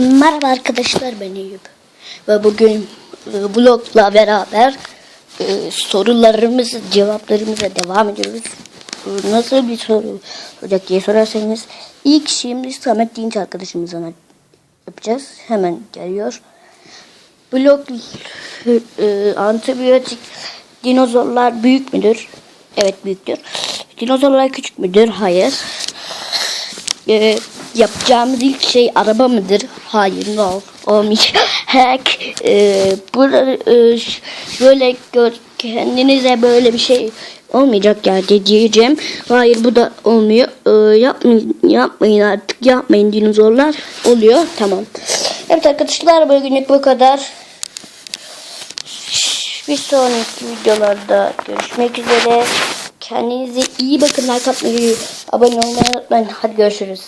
Merhaba arkadaşlar ben Eyüp. Ve bugün e, vlogla beraber e, sorularımızı cevaplarımıza devam ediyoruz. E, nasıl bir soru olacak diye sorarsanız ilk şimdi Samet Dinç arkadaşımızdan yapacağız. Hemen geliyor. Blok e, antibiyotik dinozorlar büyük müdür? Evet büyüktür. Dinozorlar küçük müdür? Hayır. Ee, yapacağımız ilk şey araba mıdır? Hayır, no. Olmayacak. Hack. Ee, burada e, böyle gör, kendinize böyle bir şey olmayacak yani diyeceğim. Hayır bu da olmuyor. Ee, yapmayın, yapmayın artık. Yapmayın dinozorlar. Oluyor. Tamam. Evet arkadaşlar bugünlük bu kadar. Bir sonraki videolarda görüşmek üzere. Kendinize iyi bakın. Like atmayı, abone olmayı unutmayın. Hadi görüşürüz.